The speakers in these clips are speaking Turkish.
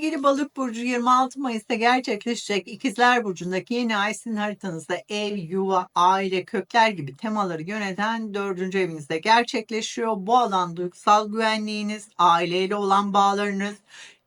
Sevgili Balık Burcu 26 Mayıs'ta gerçekleşecek İkizler Burcu'ndaki yeni ay sizin haritanızda ev, yuva, aile, kökler gibi temaları yöneten dördüncü evinizde gerçekleşiyor. Bu alan duygusal güvenliğiniz, aileyle olan bağlarınız,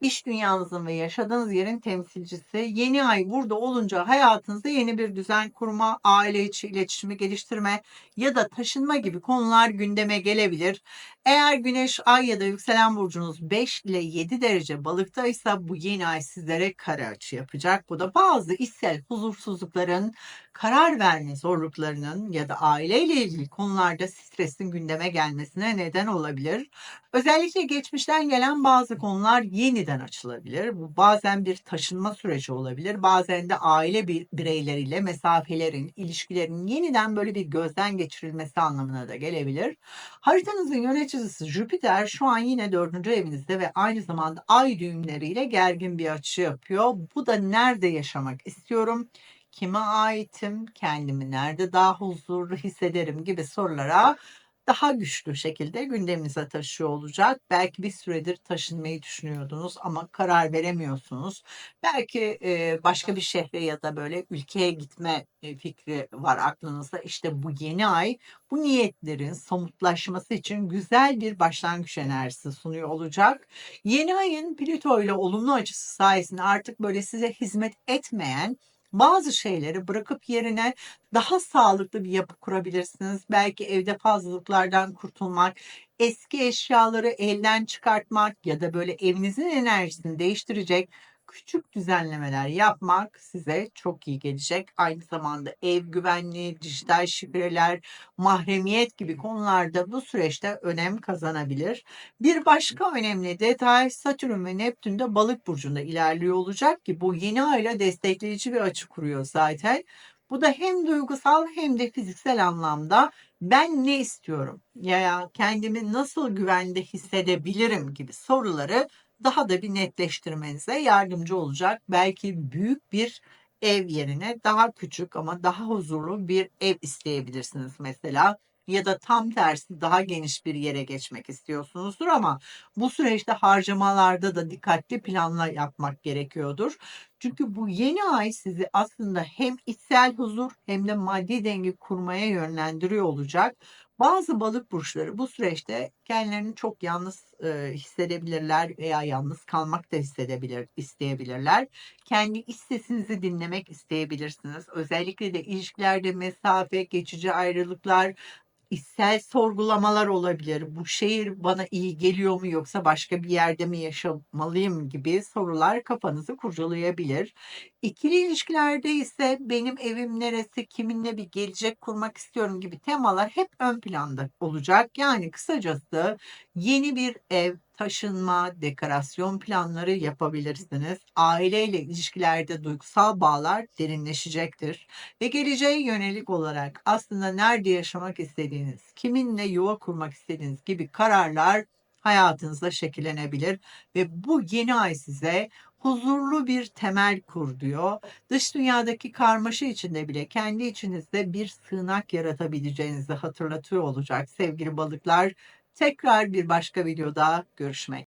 iş dünyanızın ve yaşadığınız yerin temsilcisi. Yeni ay burada olunca hayatınızda yeni bir düzen kurma, aile içi iletişimi geliştirme ya da taşınma gibi konular gündeme gelebilir. Eğer güneş, ay ya da yükselen burcunuz 5 ile 7 derece balıktaysa bu yeni ay sizlere kare açı yapacak. Bu da bazı içsel huzursuzlukların, karar verme zorluklarının ya da aileyle ilgili konularda stresin gündeme gelmesine neden olabilir. Özellikle geçmişten gelen bazı konular yeniden açılabilir. Bu bazen bir taşınma süreci olabilir. Bazen de aile bir- bireyleriyle mesafelerin, ilişkilerin yeniden böyle bir gözden geçirilmesi anlamına da gelebilir. Haritanızın yöneticisi Jüpiter şu an yine dördüncü evinizde ve aynı zamanda ay düğümleriyle gergin bir açı yapıyor. Bu da nerede yaşamak istiyorum? Kime aitim? Kendimi nerede daha huzurlu hissederim gibi sorulara daha güçlü şekilde gündeminize taşıyor olacak. Belki bir süredir taşınmayı düşünüyordunuz ama karar veremiyorsunuz. Belki başka bir şehre ya da böyle ülkeye gitme e, fikri var aklınızda. İşte bu yeni ay bu niyetlerin somutlaşması için güzel bir başlangıç enerjisi sunuyor olacak. Yeni ayın Plüto ile olumlu açısı sayesinde artık böyle size hizmet etmeyen bazı şeyleri bırakıp yerine daha sağlıklı bir yapı kurabilirsiniz. Belki evde fazlalıklardan kurtulmak, eski eşyaları elden çıkartmak ya da böyle evinizin enerjisini değiştirecek küçük düzenlemeler yapmak size çok iyi gelecek. Aynı zamanda ev güvenliği, dijital şifreler, mahremiyet gibi konularda bu süreçte önem kazanabilir. Bir başka önemli detay Satürn ve Neptün de balık burcunda ilerliyor olacak ki bu yeni ayla destekleyici bir açı kuruyor zaten. Bu da hem duygusal hem de fiziksel anlamda ben ne istiyorum ya kendimi nasıl güvende hissedebilirim gibi soruları daha da bir netleştirmenize yardımcı olacak. Belki büyük bir ev yerine daha küçük ama daha huzurlu bir ev isteyebilirsiniz mesela. Ya da tam tersi daha geniş bir yere geçmek istiyorsunuzdur ama bu süreçte harcamalarda da dikkatli planla yapmak gerekiyordur. Çünkü bu yeni ay sizi aslında hem içsel huzur hem de maddi denge kurmaya yönlendiriyor olacak. Bazı balık burçları bu süreçte kendilerini çok yalnız e, hissedebilirler veya yalnız kalmak da hissedebilir, isteyebilirler. Kendi iç sesinizi dinlemek isteyebilirsiniz. Özellikle de ilişkilerde mesafe, geçici ayrılıklar, içsel sorgulamalar olabilir. Bu şehir bana iyi geliyor mu yoksa başka bir yerde mi yaşamalıyım gibi sorular kafanızı kurcalayabilir. İkili ilişkilerde ise benim evim neresi, kiminle bir gelecek kurmak istiyorum gibi temalar hep ön planda olacak. Yani kısacası yeni bir ev, taşınma, dekorasyon planları yapabilirsiniz. Aileyle ilişkilerde duygusal bağlar derinleşecektir ve geleceğe yönelik olarak aslında nerede yaşamak istediğiniz, kiminle yuva kurmak istediğiniz gibi kararlar hayatınızda şekillenebilir ve bu yeni ay size huzurlu bir temel kur diyor. Dış dünyadaki karmaşa içinde bile kendi içinizde bir sığınak yaratabileceğinizi hatırlatıyor olacak sevgili balıklar. Tekrar bir başka videoda görüşmek